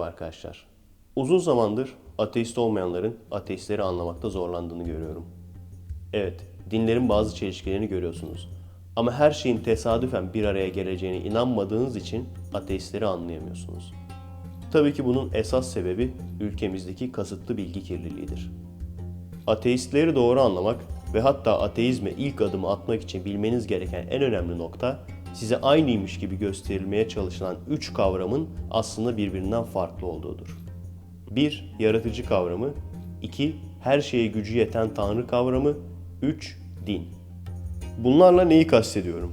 Merhaba arkadaşlar. Uzun zamandır ateist olmayanların ateistleri anlamakta zorlandığını görüyorum. Evet, dinlerin bazı çelişkilerini görüyorsunuz. Ama her şeyin tesadüfen bir araya geleceğine inanmadığınız için ateistleri anlayamıyorsunuz. Tabii ki bunun esas sebebi ülkemizdeki kasıtlı bilgi kirliliğidir. Ateistleri doğru anlamak ve hatta ateizme ilk adımı atmak için bilmeniz gereken en önemli nokta size aynıymış gibi gösterilmeye çalışılan üç kavramın aslında birbirinden farklı olduğudur. 1. Yaratıcı kavramı 2. Her şeye gücü yeten Tanrı kavramı 3. Din Bunlarla neyi kastediyorum?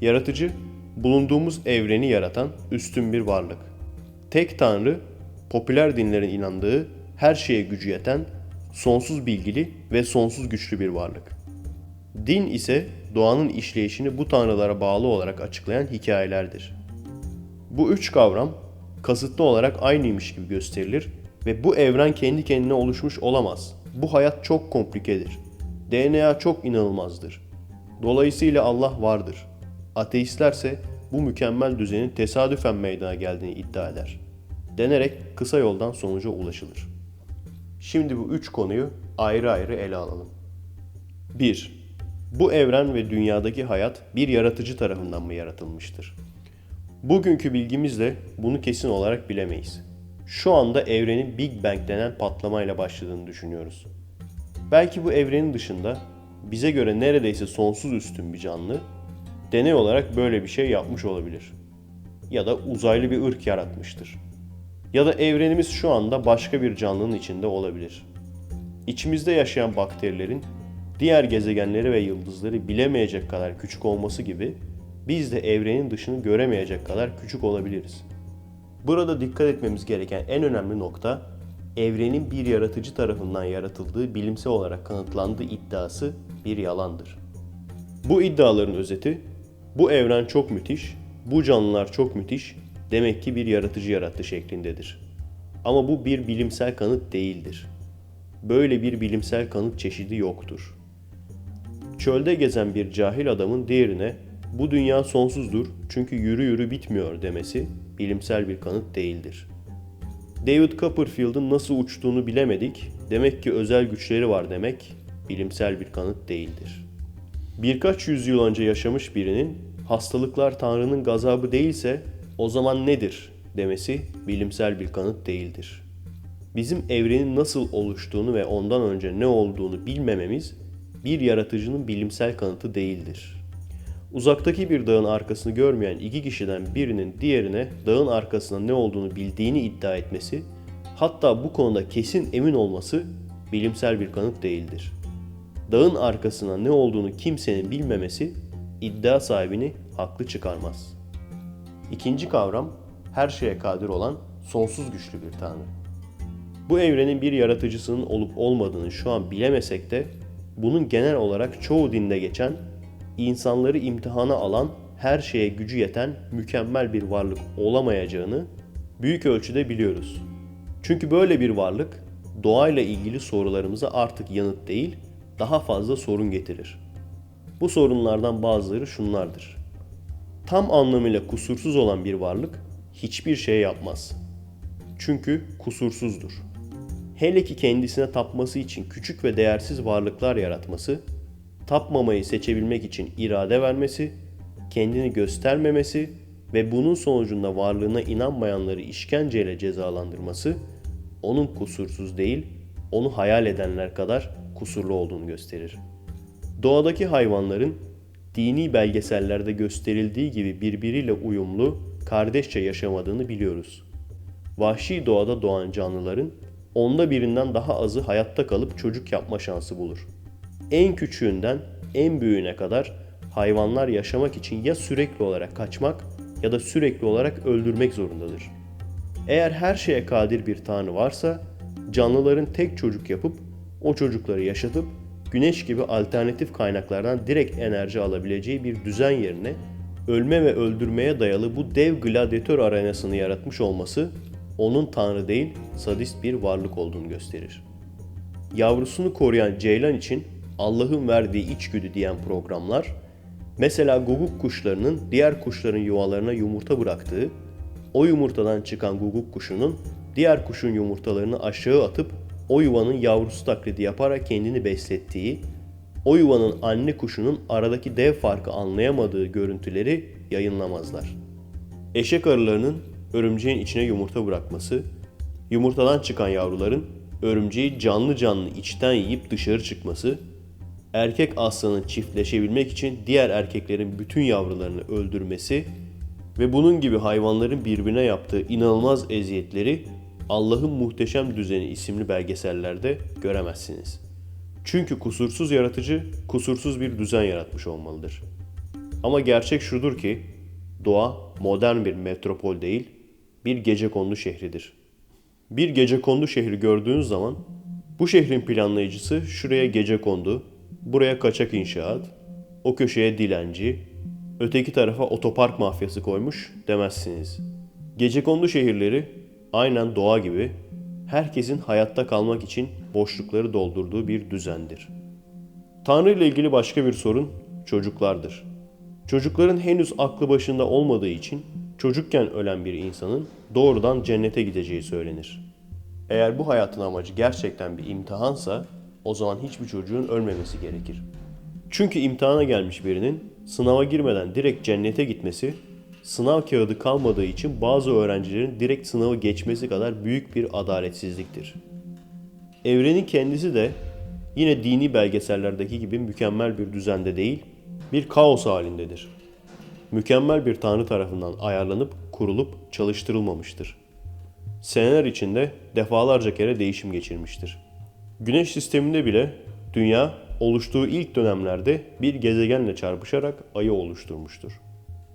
Yaratıcı, bulunduğumuz evreni yaratan üstün bir varlık. Tek Tanrı, popüler dinlerin inandığı her şeye gücü yeten, sonsuz bilgili ve sonsuz güçlü bir varlık. Din ise doğanın işleyişini bu tanrılara bağlı olarak açıklayan hikayelerdir. Bu üç kavram kasıtlı olarak aynıymış gibi gösterilir ve bu evren kendi kendine oluşmuş olamaz. Bu hayat çok komplikedir. DNA çok inanılmazdır. Dolayısıyla Allah vardır. Ateistlerse bu mükemmel düzenin tesadüfen meydana geldiğini iddia eder. Denerek kısa yoldan sonuca ulaşılır. Şimdi bu üç konuyu ayrı ayrı ele alalım. 1. Bu evren ve dünyadaki hayat bir yaratıcı tarafından mı yaratılmıştır? Bugünkü bilgimizle bunu kesin olarak bilemeyiz. Şu anda evrenin Big Bang denen patlamayla başladığını düşünüyoruz. Belki bu evrenin dışında bize göre neredeyse sonsuz üstün bir canlı deney olarak böyle bir şey yapmış olabilir. Ya da uzaylı bir ırk yaratmıştır. Ya da evrenimiz şu anda başka bir canlının içinde olabilir. İçimizde yaşayan bakterilerin diğer gezegenleri ve yıldızları bilemeyecek kadar küçük olması gibi biz de evrenin dışını göremeyecek kadar küçük olabiliriz. Burada dikkat etmemiz gereken en önemli nokta evrenin bir yaratıcı tarafından yaratıldığı bilimsel olarak kanıtlandığı iddiası bir yalandır. Bu iddiaların özeti bu evren çok müthiş, bu canlılar çok müthiş, demek ki bir yaratıcı yarattı şeklindedir. Ama bu bir bilimsel kanıt değildir. Böyle bir bilimsel kanıt çeşidi yoktur. Çölde gezen bir cahil adamın diğerine bu dünya sonsuzdur çünkü yürü yürü bitmiyor demesi bilimsel bir kanıt değildir. David Copperfield'ın nasıl uçtuğunu bilemedik, demek ki özel güçleri var demek bilimsel bir kanıt değildir. Birkaç yüzyıl önce yaşamış birinin hastalıklar Tanrı'nın gazabı değilse o zaman nedir demesi bilimsel bir kanıt değildir. Bizim evrenin nasıl oluştuğunu ve ondan önce ne olduğunu bilmememiz bir yaratıcının bilimsel kanıtı değildir. Uzaktaki bir dağın arkasını görmeyen iki kişiden birinin diğerine dağın arkasında ne olduğunu bildiğini iddia etmesi, hatta bu konuda kesin emin olması bilimsel bir kanıt değildir. Dağın arkasına ne olduğunu kimsenin bilmemesi iddia sahibini haklı çıkarmaz. İkinci kavram her şeye kadir olan sonsuz güçlü bir tanrı. Bu evrenin bir yaratıcısının olup olmadığını şu an bilemesek de bunun genel olarak çoğu dinde geçen, insanları imtihana alan, her şeye gücü yeten mükemmel bir varlık olamayacağını büyük ölçüde biliyoruz. Çünkü böyle bir varlık doğayla ilgili sorularımıza artık yanıt değil, daha fazla sorun getirir. Bu sorunlardan bazıları şunlardır. Tam anlamıyla kusursuz olan bir varlık hiçbir şey yapmaz. Çünkü kusursuzdur. Hele ki kendisine tapması için küçük ve değersiz varlıklar yaratması, tapmamayı seçebilmek için irade vermesi, kendini göstermemesi ve bunun sonucunda varlığına inanmayanları işkenceyle cezalandırması, onun kusursuz değil, onu hayal edenler kadar kusurlu olduğunu gösterir. Doğadaki hayvanların dini belgesellerde gösterildiği gibi birbiriyle uyumlu, kardeşçe yaşamadığını biliyoruz. Vahşi doğada doğan canlıların onda birinden daha azı hayatta kalıp çocuk yapma şansı bulur. En küçüğünden en büyüğüne kadar hayvanlar yaşamak için ya sürekli olarak kaçmak ya da sürekli olarak öldürmek zorundadır. Eğer her şeye kadir bir tanrı varsa canlıların tek çocuk yapıp o çocukları yaşatıp güneş gibi alternatif kaynaklardan direkt enerji alabileceği bir düzen yerine ölme ve öldürmeye dayalı bu dev gladyatör arenasını yaratmış olması onun tanrı değil sadist bir varlık olduğunu gösterir. Yavrusunu koruyan ceylan için Allah'ın verdiği içgüdü diyen programlar, mesela guguk kuşlarının diğer kuşların yuvalarına yumurta bıraktığı, o yumurtadan çıkan guguk kuşunun diğer kuşun yumurtalarını aşağı atıp o yuvanın yavrusu taklidi yaparak kendini beslettiği, o yuvanın anne kuşunun aradaki dev farkı anlayamadığı görüntüleri yayınlamazlar. Eşek arılarının örümceğin içine yumurta bırakması, yumurtadan çıkan yavruların örümceği canlı canlı içten yiyip dışarı çıkması, erkek aslanın çiftleşebilmek için diğer erkeklerin bütün yavrularını öldürmesi ve bunun gibi hayvanların birbirine yaptığı inanılmaz eziyetleri Allah'ın Muhteşem Düzeni isimli belgesellerde göremezsiniz. Çünkü kusursuz yaratıcı kusursuz bir düzen yaratmış olmalıdır. Ama gerçek şudur ki doğa modern bir metropol değil, bir gecekondu şehridir. Bir gecekondu şehri gördüğünüz zaman bu şehrin planlayıcısı şuraya gecekondu, buraya kaçak inşaat, o köşeye dilenci, öteki tarafa otopark mafyası koymuş demezsiniz. Gecekondu şehirleri aynen doğa gibi herkesin hayatta kalmak için boşlukları doldurduğu bir düzendir. Tanrı ile ilgili başka bir sorun çocuklardır. Çocukların henüz aklı başında olmadığı için çocukken ölen bir insanın doğrudan cennete gideceği söylenir. Eğer bu hayatın amacı gerçekten bir imtihansa o zaman hiçbir çocuğun ölmemesi gerekir. Çünkü imtihana gelmiş birinin sınava girmeden direkt cennete gitmesi, sınav kağıdı kalmadığı için bazı öğrencilerin direkt sınavı geçmesi kadar büyük bir adaletsizliktir. Evrenin kendisi de yine dini belgesellerdeki gibi mükemmel bir düzende değil, bir kaos halindedir. Mükemmel bir tanrı tarafından ayarlanıp, kurulup çalıştırılmamıştır. Seneler içinde defalarca kere değişim geçirmiştir. Güneş sisteminde bile dünya oluştuğu ilk dönemlerde bir gezegenle çarpışarak ayı oluşturmuştur.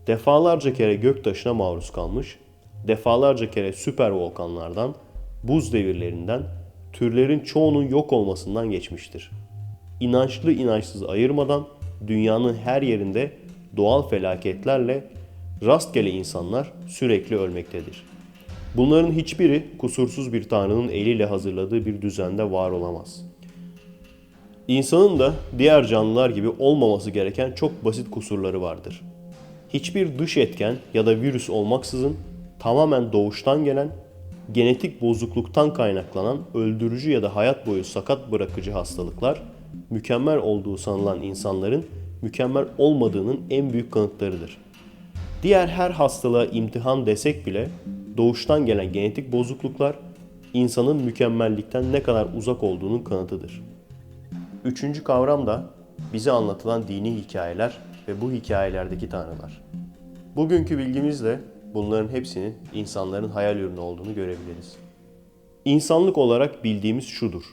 Defalarca kere göktaşına maruz kalmış, defalarca kere süper volkanlardan, buz devirlerinden, türlerin çoğunun yok olmasından geçmiştir. İnançlı inançsız ayırmadan dünyanın her yerinde doğal felaketlerle rastgele insanlar sürekli ölmektedir. Bunların hiçbiri kusursuz bir tanrının eliyle hazırladığı bir düzende var olamaz. İnsanın da diğer canlılar gibi olmaması gereken çok basit kusurları vardır. Hiçbir dış etken ya da virüs olmaksızın tamamen doğuştan gelen, genetik bozukluktan kaynaklanan öldürücü ya da hayat boyu sakat bırakıcı hastalıklar mükemmel olduğu sanılan insanların mükemmel olmadığının en büyük kanıtlarıdır. Diğer her hastalığa imtihan desek bile doğuştan gelen genetik bozukluklar insanın mükemmellikten ne kadar uzak olduğunun kanıtıdır. Üçüncü kavram da bize anlatılan dini hikayeler ve bu hikayelerdeki tanrılar. Bugünkü bilgimizle bunların hepsinin insanların hayal ürünü olduğunu görebiliriz. İnsanlık olarak bildiğimiz şudur.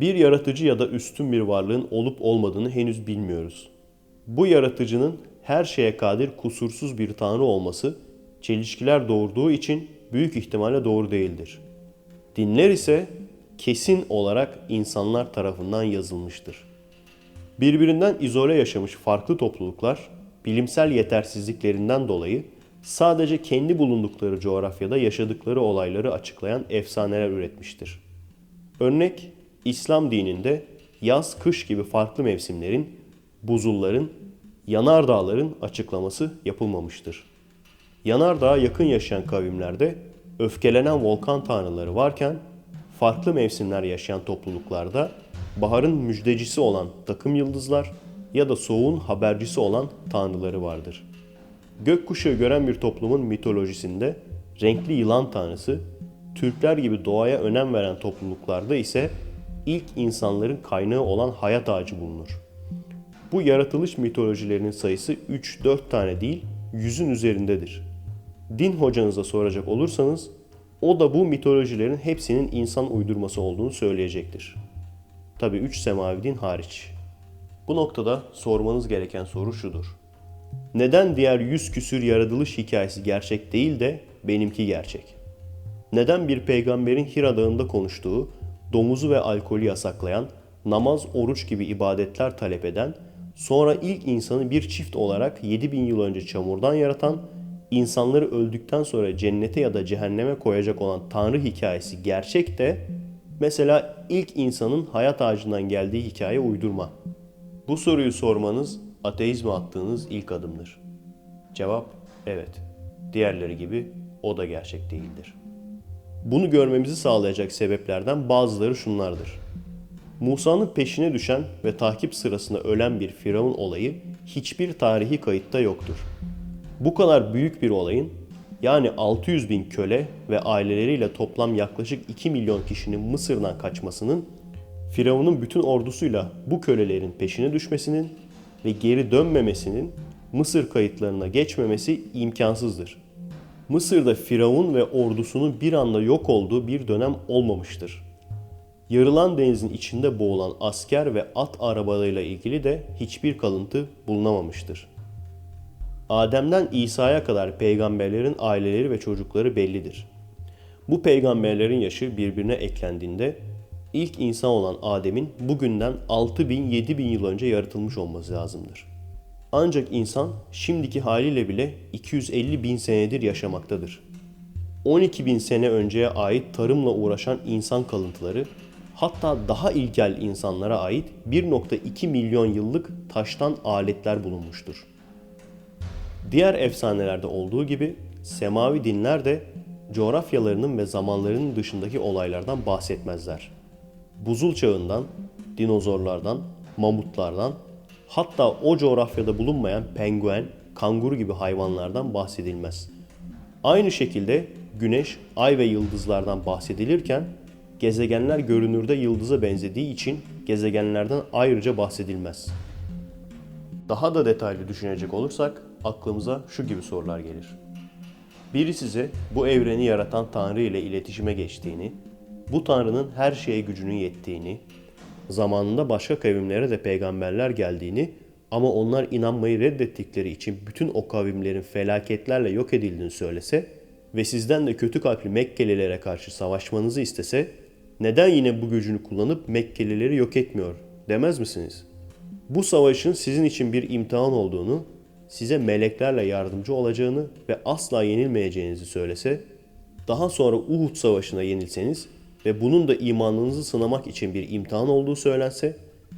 Bir yaratıcı ya da üstün bir varlığın olup olmadığını henüz bilmiyoruz. Bu yaratıcının her şeye kadir kusursuz bir tanrı olması çelişkiler doğurduğu için büyük ihtimalle doğru değildir. Dinler ise kesin olarak insanlar tarafından yazılmıştır. Birbirinden izole yaşamış farklı topluluklar bilimsel yetersizliklerinden dolayı sadece kendi bulundukları coğrafyada yaşadıkları olayları açıklayan efsaneler üretmiştir. Örnek İslam dininde yaz kış gibi farklı mevsimlerin, buzulların, yanardağların açıklaması yapılmamıştır. Yanardağa yakın yaşayan kavimlerde öfkelenen volkan tanrıları varken farklı mevsimler yaşayan topluluklarda baharın müjdecisi olan takım yıldızlar ya da soğuğun habercisi olan tanrıları vardır. Gökkuşağı gören bir toplumun mitolojisinde renkli yılan tanrısı, Türkler gibi doğaya önem veren topluluklarda ise ilk insanların kaynağı olan hayat ağacı bulunur. Bu yaratılış mitolojilerinin sayısı 3-4 tane değil, yüzün üzerindedir. Din hocanıza soracak olursanız o da bu mitolojilerin hepsinin insan uydurması olduğunu söyleyecektir. Tabi üç semavi din hariç. Bu noktada sormanız gereken soru şudur. Neden diğer yüz küsür yaratılış hikayesi gerçek değil de benimki gerçek? Neden bir peygamberin Hira Dağı'nda konuştuğu, domuzu ve alkolü yasaklayan, namaz, oruç gibi ibadetler talep eden, sonra ilk insanı bir çift olarak 7000 yıl önce çamurdan yaratan insanları öldükten sonra cennete ya da cehenneme koyacak olan Tanrı hikayesi gerçek de mesela ilk insanın hayat ağacından geldiği hikaye uydurma. Bu soruyu sormanız ateizme attığınız ilk adımdır. Cevap evet. Diğerleri gibi o da gerçek değildir. Bunu görmemizi sağlayacak sebeplerden bazıları şunlardır. Musa'nın peşine düşen ve takip sırasında ölen bir Firavun olayı hiçbir tarihi kayıtta yoktur. Bu kadar büyük bir olayın yani 600 bin köle ve aileleriyle toplam yaklaşık 2 milyon kişinin Mısır'dan kaçmasının Firavun'un bütün ordusuyla bu kölelerin peşine düşmesinin ve geri dönmemesinin Mısır kayıtlarına geçmemesi imkansızdır. Mısır'da Firavun ve ordusunun bir anda yok olduğu bir dönem olmamıştır. Yarılan denizin içinde boğulan asker ve at arabalarıyla ilgili de hiçbir kalıntı bulunamamıştır. Adem'den İsa'ya kadar peygamberlerin aileleri ve çocukları bellidir. Bu peygamberlerin yaşı birbirine eklendiğinde ilk insan olan Adem'in bugünden 6000-7000 yıl önce yaratılmış olması lazımdır. Ancak insan şimdiki haliyle bile 250 bin senedir yaşamaktadır. 12 bin sene önceye ait tarımla uğraşan insan kalıntıları hatta daha ilkel insanlara ait 1.2 milyon yıllık taştan aletler bulunmuştur. Diğer efsanelerde olduğu gibi semavi dinler de coğrafyalarının ve zamanlarının dışındaki olaylardan bahsetmezler. Buzul çağından, dinozorlardan, mamutlardan, hatta o coğrafyada bulunmayan penguen, kanguru gibi hayvanlardan bahsedilmez. Aynı şekilde güneş, ay ve yıldızlardan bahsedilirken gezegenler görünürde yıldıza benzediği için gezegenlerden ayrıca bahsedilmez. Daha da detaylı düşünecek olursak aklımıza şu gibi sorular gelir. Biri size bu evreni yaratan Tanrı ile iletişime geçtiğini, bu Tanrı'nın her şeye gücünün yettiğini, zamanında başka kavimlere de peygamberler geldiğini ama onlar inanmayı reddettikleri için bütün o kavimlerin felaketlerle yok edildiğini söylese ve sizden de kötü kalpli Mekkelilere karşı savaşmanızı istese, neden yine bu gücünü kullanıp Mekkelileri yok etmiyor demez misiniz? Bu savaşın sizin için bir imtihan olduğunu, size meleklerle yardımcı olacağını ve asla yenilmeyeceğinizi söylese, daha sonra Uhud Savaşı'na yenilseniz ve bunun da imanınızı sınamak için bir imtihan olduğu söylense,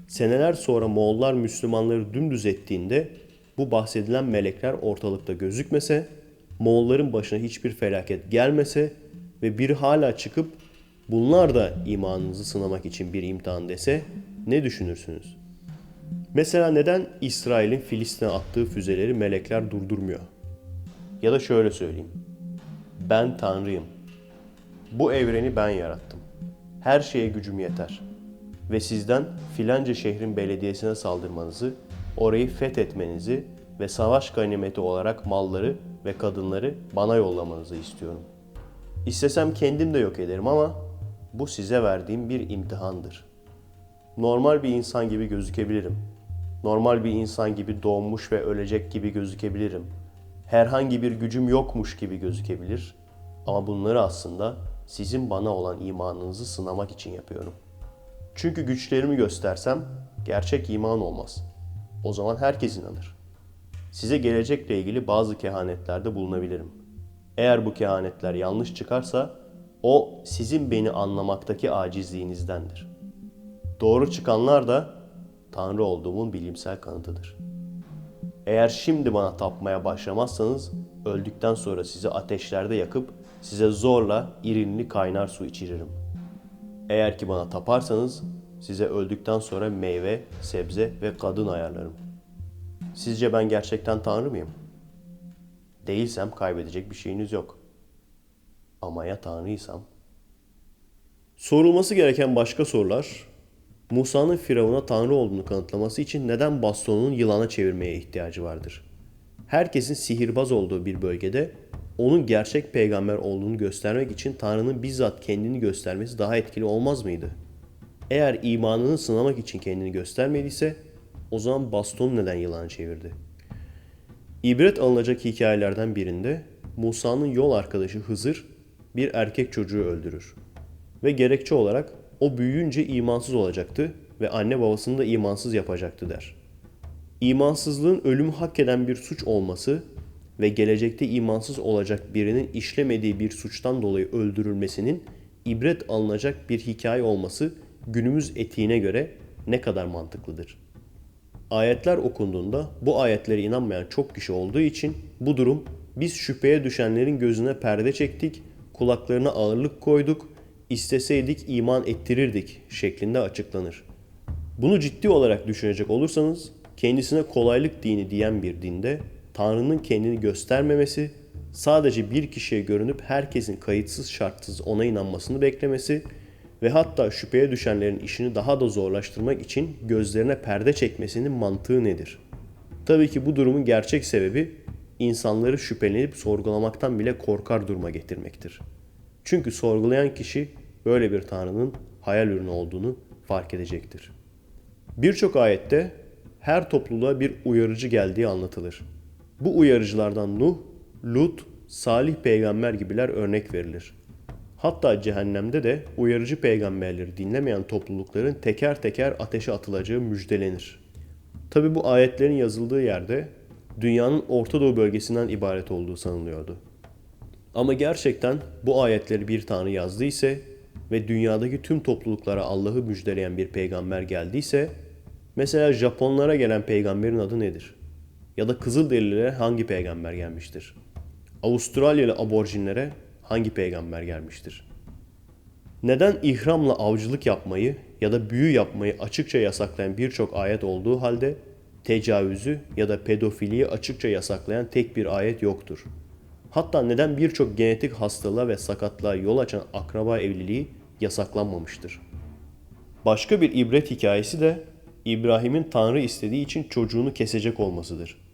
seneler sonra Moğollar Müslümanları dümdüz ettiğinde bu bahsedilen melekler ortalıkta gözükmese, Moğolların başına hiçbir felaket gelmese ve biri hala çıkıp bunlar da imanınızı sınamak için bir imtihan dese ne düşünürsünüz? Mesela neden İsrail'in Filistin'e attığı füzeleri melekler durdurmuyor? Ya da şöyle söyleyeyim. Ben Tanrıyım. Bu evreni ben yarattım. Her şeye gücüm yeter. Ve sizden filanca şehrin belediyesine saldırmanızı, orayı fethetmenizi ve savaş ganimeti olarak malları ve kadınları bana yollamanızı istiyorum. İstesem kendim de yok ederim ama bu size verdiğim bir imtihandır. Normal bir insan gibi gözükebilirim. Normal bir insan gibi doğmuş ve ölecek gibi gözükebilirim. Herhangi bir gücüm yokmuş gibi gözükebilir. Ama bunları aslında sizin bana olan imanınızı sınamak için yapıyorum. Çünkü güçlerimi göstersem gerçek iman olmaz. O zaman herkes inanır. Size gelecekle ilgili bazı kehanetlerde bulunabilirim. Eğer bu kehanetler yanlış çıkarsa o sizin beni anlamaktaki acizliğinizdendir. Doğru çıkanlar da Tanrı olduğumun bilimsel kanıtıdır. Eğer şimdi bana tapmaya başlamazsanız öldükten sonra sizi ateşlerde yakıp size zorla irinli kaynar su içiririm. Eğer ki bana taparsanız size öldükten sonra meyve, sebze ve kadın ayarlarım. Sizce ben gerçekten Tanrı mıyım? Değilsem kaybedecek bir şeyiniz yok. Ama ya Tanrıysam? Sorulması gereken başka sorular, Musa'nın Firavun'a Tanrı olduğunu kanıtlaması için neden bastonunu yılana çevirmeye ihtiyacı vardır? Herkesin sihirbaz olduğu bir bölgede onun gerçek peygamber olduğunu göstermek için Tanrı'nın bizzat kendini göstermesi daha etkili olmaz mıydı? Eğer imanını sınamak için kendini göstermediyse o zaman bastonu neden yılana çevirdi? İbret alınacak hikayelerden birinde Musa'nın yol arkadaşı Hızır bir erkek çocuğu öldürür. Ve gerekçe olarak o büyüyünce imansız olacaktı ve anne babasını da imansız yapacaktı der. İmansızlığın ölümü hak eden bir suç olması ve gelecekte imansız olacak birinin işlemediği bir suçtan dolayı öldürülmesinin ibret alınacak bir hikaye olması günümüz etiğine göre ne kadar mantıklıdır? Ayetler okunduğunda bu ayetlere inanmayan çok kişi olduğu için bu durum Biz şüpheye düşenlerin gözüne perde çektik, kulaklarına ağırlık koyduk, isteseydik iman ettirirdik şeklinde açıklanır. Bunu ciddi olarak düşünecek olursanız kendisine kolaylık dini diyen bir dinde Tanrı'nın kendini göstermemesi, sadece bir kişiye görünüp herkesin kayıtsız şartsız ona inanmasını beklemesi ve hatta şüpheye düşenlerin işini daha da zorlaştırmak için gözlerine perde çekmesinin mantığı nedir? Tabii ki bu durumun gerçek sebebi insanları şüphelenip sorgulamaktan bile korkar duruma getirmektir. Çünkü sorgulayan kişi böyle bir tanrının hayal ürünü olduğunu fark edecektir. Birçok ayette her topluluğa bir uyarıcı geldiği anlatılır. Bu uyarıcılardan Nuh, Lut, Salih peygamber gibiler örnek verilir. Hatta cehennemde de uyarıcı peygamberleri dinlemeyen toplulukların teker teker ateşe atılacağı müjdelenir. Tabi bu ayetlerin yazıldığı yerde dünyanın Orta Doğu bölgesinden ibaret olduğu sanılıyordu. Ama gerçekten bu ayetleri bir tanrı yazdıysa ve dünyadaki tüm topluluklara Allah'ı müjdeleyen bir peygamber geldiyse, mesela Japonlara gelen peygamberin adı nedir? Ya da Kızılderililere hangi peygamber gelmiştir? Avustralyalı aborjinlere hangi peygamber gelmiştir? Neden ihramla avcılık yapmayı ya da büyü yapmayı açıkça yasaklayan birçok ayet olduğu halde tecavüzü ya da pedofiliyi açıkça yasaklayan tek bir ayet yoktur? Hatta neden birçok genetik hastalığa ve sakatlığa yol açan akraba evliliği yasaklanmamıştır? Başka bir ibret hikayesi de İbrahim'in Tanrı istediği için çocuğunu kesecek olmasıdır.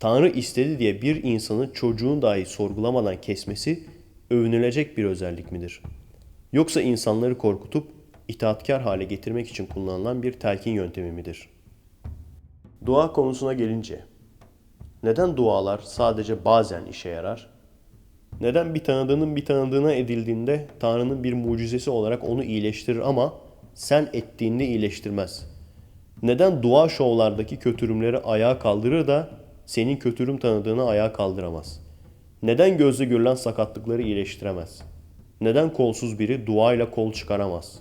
Tanrı istedi diye bir insanın çocuğunu dahi sorgulamadan kesmesi övünülecek bir özellik midir? Yoksa insanları korkutup itaatkar hale getirmek için kullanılan bir telkin yöntemi midir? Dua konusuna gelince, neden dualar sadece bazen işe yarar? Neden bir tanıdığının bir tanıdığına edildiğinde Tanrı'nın bir mucizesi olarak onu iyileştirir ama sen ettiğinde iyileştirmez? Neden dua şovlardaki kötürümleri ayağa kaldırır da senin kötürüm tanıdığını ayağa kaldıramaz? Neden gözle görülen sakatlıkları iyileştiremez? Neden kolsuz biri duayla kol çıkaramaz?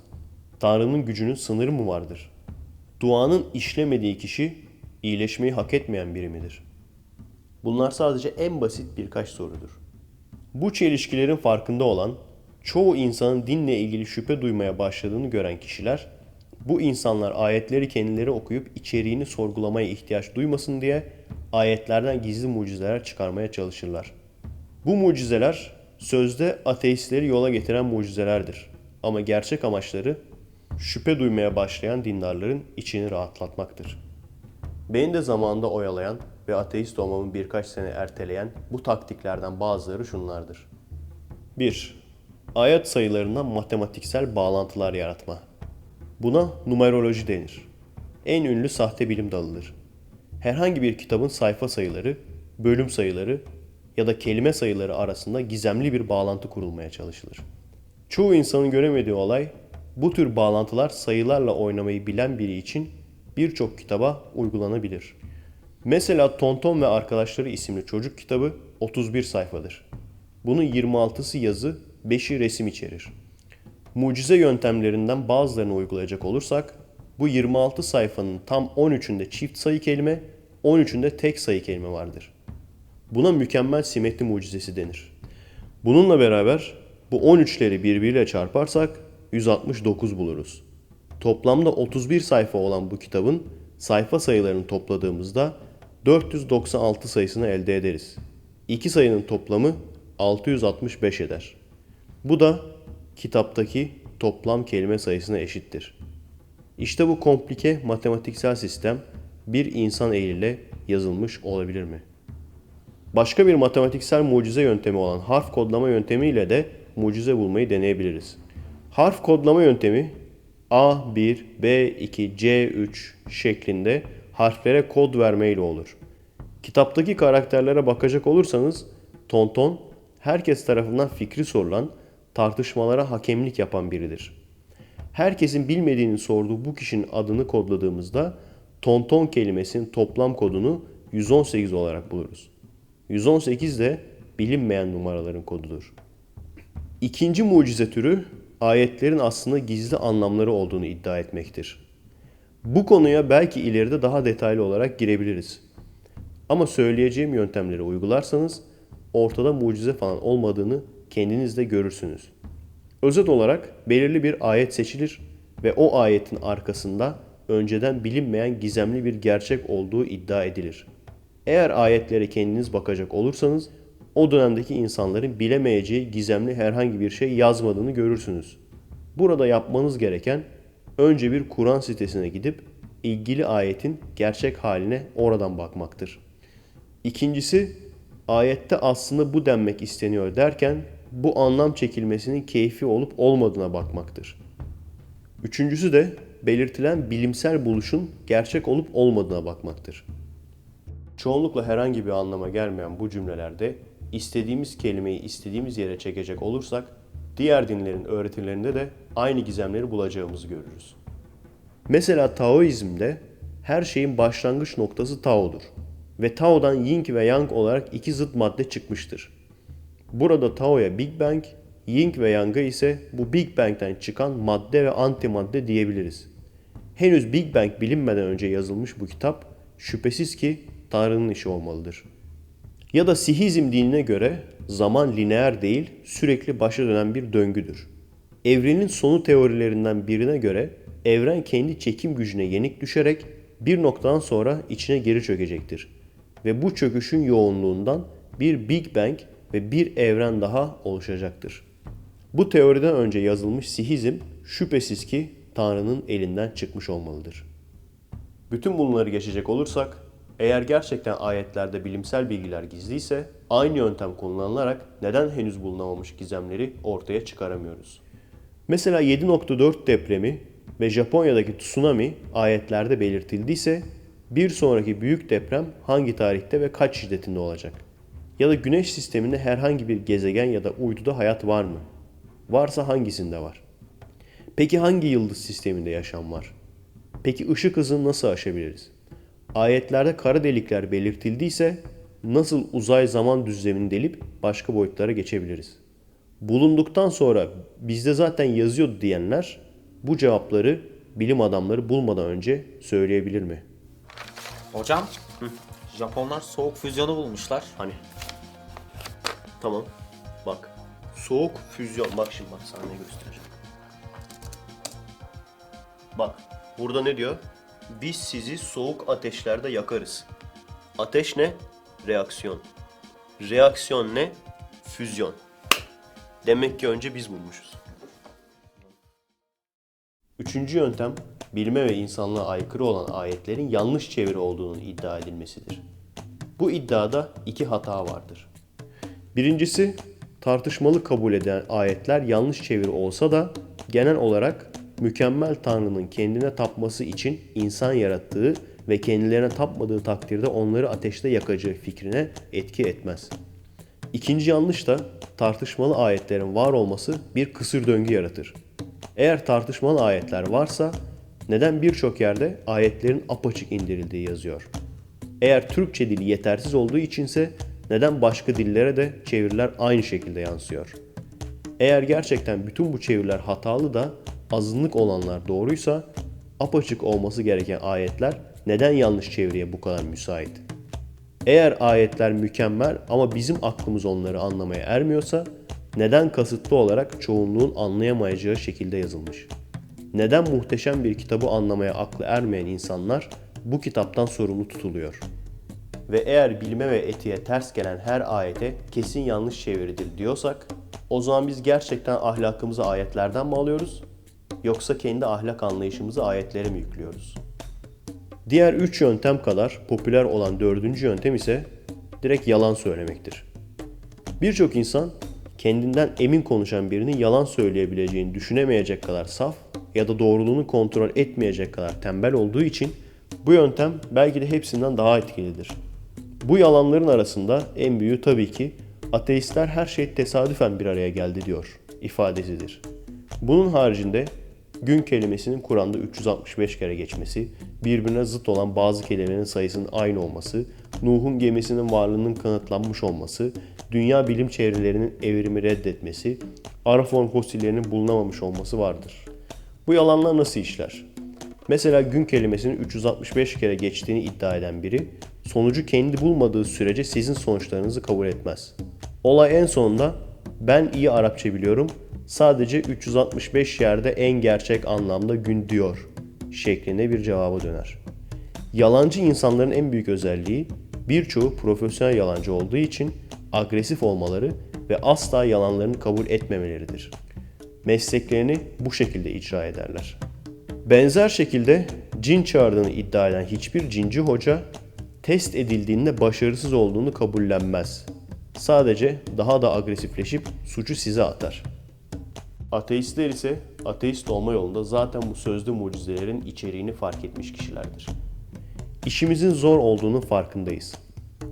Tanrı'nın gücünün sınırı mı vardır? Duanın işlemediği kişi iyileşmeyi hak etmeyen biri midir? Bunlar sadece en basit birkaç sorudur. Bu çelişkilerin farkında olan, çoğu insanın dinle ilgili şüphe duymaya başladığını gören kişiler, bu insanlar ayetleri kendileri okuyup içeriğini sorgulamaya ihtiyaç duymasın diye ayetlerden gizli mucizeler çıkarmaya çalışırlar. Bu mucizeler sözde ateistleri yola getiren mucizelerdir. Ama gerçek amaçları şüphe duymaya başlayan dindarların içini rahatlatmaktır. Beni de zamanında oyalayan ve ateist olmamı birkaç sene erteleyen bu taktiklerden bazıları şunlardır. 1. Ayet sayılarından matematiksel bağlantılar yaratma. Buna numeroloji denir. En ünlü sahte bilim dalıdır. Herhangi bir kitabın sayfa sayıları, bölüm sayıları ya da kelime sayıları arasında gizemli bir bağlantı kurulmaya çalışılır. Çoğu insanın göremediği olay bu tür bağlantılar sayılarla oynamayı bilen biri için birçok kitaba uygulanabilir. Mesela Tonton ve Arkadaşları isimli çocuk kitabı 31 sayfadır. Bunun 26'sı yazı, 5'i resim içerir. Mucize yöntemlerinden bazılarını uygulayacak olursak bu 26 sayfanın tam 13'ünde çift sayı kelime, 13'ünde tek sayı kelime vardır. Buna mükemmel simetri mucizesi denir. Bununla beraber bu 13'leri birbiriyle çarparsak 169 buluruz. Toplamda 31 sayfa olan bu kitabın sayfa sayılarını topladığımızda 496 sayısını elde ederiz. İki sayının toplamı 665 eder. Bu da kitaptaki toplam kelime sayısına eşittir. İşte bu komplike matematiksel sistem bir insan eliyle yazılmış olabilir mi? Başka bir matematiksel mucize yöntemi olan harf kodlama yöntemiyle de mucize bulmayı deneyebiliriz. Harf kodlama yöntemi A1, B2, C3 şeklinde harflere kod vermeyle olur. Kitaptaki karakterlere bakacak olursanız Tonton herkes tarafından fikri sorulan, tartışmalara hakemlik yapan biridir. Herkesin bilmediğini sorduğu bu kişinin adını kodladığımızda Tonton kelimesinin toplam kodunu 118 olarak buluruz. 118 de bilinmeyen numaraların kodudur. İkinci mucize türü ayetlerin aslında gizli anlamları olduğunu iddia etmektir. Bu konuya belki ileride daha detaylı olarak girebiliriz. Ama söyleyeceğim yöntemleri uygularsanız ortada mucize falan olmadığını kendiniz de görürsünüz. Özet olarak belirli bir ayet seçilir ve o ayetin arkasında önceden bilinmeyen gizemli bir gerçek olduğu iddia edilir. Eğer ayetlere kendiniz bakacak olursanız o dönemdeki insanların bilemeyeceği gizemli herhangi bir şey yazmadığını görürsünüz. Burada yapmanız gereken önce bir Kur'an sitesine gidip ilgili ayetin gerçek haline oradan bakmaktır. İkincisi ayette aslında bu denmek isteniyor derken bu anlam çekilmesinin keyfi olup olmadığına bakmaktır. Üçüncüsü de belirtilen bilimsel buluşun gerçek olup olmadığına bakmaktır. Çoğunlukla herhangi bir anlama gelmeyen bu cümlelerde istediğimiz kelimeyi istediğimiz yere çekecek olursak diğer dinlerin öğretilerinde de aynı gizemleri bulacağımızı görürüz. Mesela Taoizm'de her şeyin başlangıç noktası Tao'dur ve Tao'dan Yin ve Yang olarak iki zıt madde çıkmıştır. Burada Tao'ya Big Bang, Yin ve Yang'a ise bu Big Bang'den çıkan madde ve antimadde diyebiliriz. Henüz Big Bang bilinmeden önce yazılmış bu kitap şüphesiz ki Tanrı'nın işi olmalıdır. Ya da Sihizm dinine göre zaman lineer değil, sürekli başa dönen bir döngüdür. Evrenin sonu teorilerinden birine göre evren kendi çekim gücüne yenik düşerek bir noktadan sonra içine geri çökecektir. Ve bu çöküşün yoğunluğundan bir Big Bang ve bir evren daha oluşacaktır. Bu teoriden önce yazılmış sihizm şüphesiz ki Tanrı'nın elinden çıkmış olmalıdır. Bütün bunları geçecek olursak, eğer gerçekten ayetlerde bilimsel bilgiler gizliyse, aynı yöntem kullanılarak neden henüz bulunamamış gizemleri ortaya çıkaramıyoruz? Mesela 7.4 depremi ve Japonya'daki tsunami ayetlerde belirtildiyse, bir sonraki büyük deprem hangi tarihte ve kaç şiddetinde olacak? Ya da güneş sisteminde herhangi bir gezegen ya da uyduda hayat var mı? Varsa hangisinde var? Peki hangi yıldız sisteminde yaşam var? Peki ışık hızını nasıl aşabiliriz? Ayetlerde kara delikler belirtildiyse nasıl uzay zaman düzlemini delip başka boyutlara geçebiliriz? Bulunduktan sonra bizde zaten yazıyordu diyenler bu cevapları bilim adamları bulmadan önce söyleyebilir mi? Hocam, Japonlar soğuk füzyonu bulmuşlar. Hani? Tamam. Bak. Soğuk füzyon. Bak şimdi bak sana ne göstereceğim. Bak. Burada ne diyor? Biz sizi soğuk ateşlerde yakarız. Ateş ne? Reaksiyon. Reaksiyon ne? Füzyon. Demek ki önce biz bulmuşuz. Üçüncü yöntem, bilime ve insanlığa aykırı olan ayetlerin yanlış çeviri olduğunun iddia edilmesidir. Bu iddiada iki hata vardır. Birincisi, tartışmalı kabul edilen ayetler yanlış çeviri olsa da genel olarak mükemmel Tanrı'nın kendine tapması için insan yarattığı ve kendilerine tapmadığı takdirde onları ateşte yakacağı fikrine etki etmez. İkinci yanlış da tartışmalı ayetlerin var olması bir kısır döngü yaratır. Eğer tartışmalı ayetler varsa neden birçok yerde ayetlerin apaçık indirildiği yazıyor? Eğer Türkçe dili yetersiz olduğu içinse neden başka dillere de çeviriler aynı şekilde yansıyor? Eğer gerçekten bütün bu çeviriler hatalı da azınlık olanlar doğruysa apaçık olması gereken ayetler neden yanlış çeviriye bu kadar müsait? Eğer ayetler mükemmel ama bizim aklımız onları anlamaya ermiyorsa neden kasıtlı olarak çoğunluğun anlayamayacağı şekilde yazılmış? Neden muhteşem bir kitabı anlamaya aklı ermeyen insanlar bu kitaptan sorumlu tutuluyor? Ve eğer bilime ve etiğe ters gelen her ayete kesin yanlış çeviridir diyorsak, o zaman biz gerçekten ahlakımızı ayetlerden mi alıyoruz? Yoksa kendi ahlak anlayışımızı ayetlere mi yüklüyoruz? Diğer üç yöntem kadar popüler olan dördüncü yöntem ise direkt yalan söylemektir. Birçok insan kendinden emin konuşan birinin yalan söyleyebileceğini düşünemeyecek kadar saf ya da doğruluğunu kontrol etmeyecek kadar tembel olduğu için bu yöntem belki de hepsinden daha etkilidir. Bu yalanların arasında en büyüğü tabii ki ateistler her şey tesadüfen bir araya geldi diyor ifadesidir. Bunun haricinde gün kelimesinin Kur'an'da 365 kere geçmesi, birbirine zıt olan bazı kelimelerin sayısının aynı olması, Nuh'un gemisinin varlığının kanıtlanmış olması, dünya bilim çevrelerinin evrimi reddetmesi, Araforn fosillerinin bulunamamış olması vardır. Bu yalanlar nasıl işler? Mesela gün kelimesinin 365 kere geçtiğini iddia eden biri, sonucu kendi bulmadığı sürece sizin sonuçlarınızı kabul etmez. Olay en sonunda ben iyi Arapça biliyorum. Sadece 365 yerde en gerçek anlamda gün diyor şeklinde bir cevaba döner. Yalancı insanların en büyük özelliği birçoğu profesyonel yalancı olduğu için agresif olmaları ve asla yalanlarını kabul etmemeleridir. Mesleklerini bu şekilde icra ederler. Benzer şekilde cin çağırdığını iddia eden hiçbir cinci hoca test edildiğinde başarısız olduğunu kabullenmez. Sadece daha da agresifleşip suçu size atar. Ateistler ise ateist olma yolunda zaten bu sözlü mucizelerin içeriğini fark etmiş kişilerdir. İşimizin zor olduğunun farkındayız.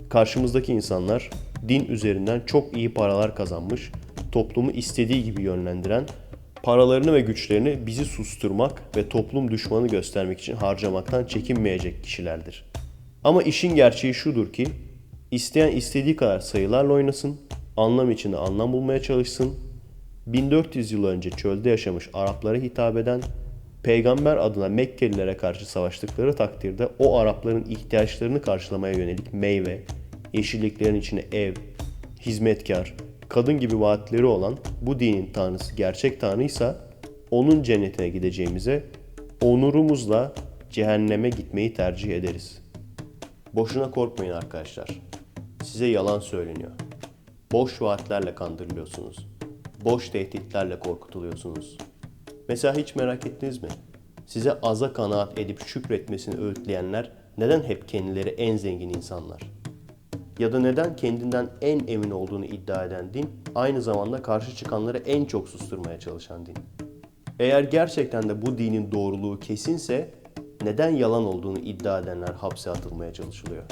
Karşımızdaki insanlar din üzerinden çok iyi paralar kazanmış, toplumu istediği gibi yönlendiren, paralarını ve güçlerini bizi susturmak ve toplum düşmanı göstermek için harcamaktan çekinmeyecek kişilerdir. Ama işin gerçeği şudur ki, isteyen istediği kadar sayılarla oynasın, anlam içinde anlam bulmaya çalışsın, 1400 yıl önce çölde yaşamış Araplara hitap eden, peygamber adına Mekkelilere karşı savaştıkları takdirde o Arapların ihtiyaçlarını karşılamaya yönelik meyve, yeşilliklerin içine ev, hizmetkar, kadın gibi vaatleri olan bu dinin tanrısı gerçek tanrıysa onun cennetine gideceğimize onurumuzla cehenneme gitmeyi tercih ederiz. Boşuna korkmayın arkadaşlar. Size yalan söyleniyor. Boş vaatlerle kandırılıyorsunuz. Boş tehditlerle korkutuluyorsunuz. Mesela hiç merak ettiniz mi? Size aza kanaat edip şükretmesini öğütleyenler neden hep kendileri en zengin insanlar? Ya da neden kendinden en emin olduğunu iddia eden din, aynı zamanda karşı çıkanları en çok susturmaya çalışan din? Eğer gerçekten de bu dinin doğruluğu kesinse, neden yalan olduğunu iddia edenler hapse atılmaya çalışılıyor?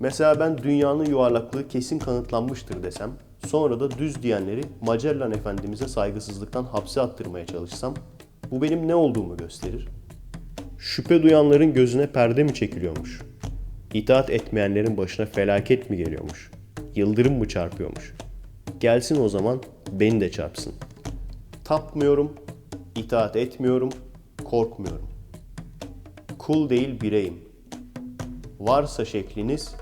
Mesela ben dünyanın yuvarlaklığı kesin kanıtlanmıştır desem, sonra da düz diyenleri Magellan Efendimiz'e saygısızlıktan hapse attırmaya çalışsam, bu benim ne olduğumu gösterir. Şüphe duyanların gözüne perde mi çekiliyormuş? İtaat etmeyenlerin başına felaket mi geliyormuş? Yıldırım mı çarpıyormuş? Gelsin o zaman beni de çarpsın. Tapmıyorum, itaat etmiyorum, korkmuyorum. Kul değil bireyim. Varsa şekliniz,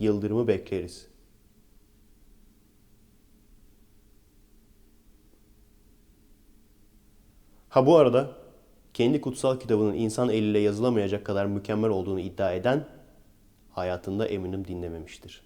yıldırımı bekleriz. Ha bu arada kendi kutsal kitabının insan eliyle yazılamayacak kadar mükemmel olduğunu iddia eden hayatında eminim dinlememiştir.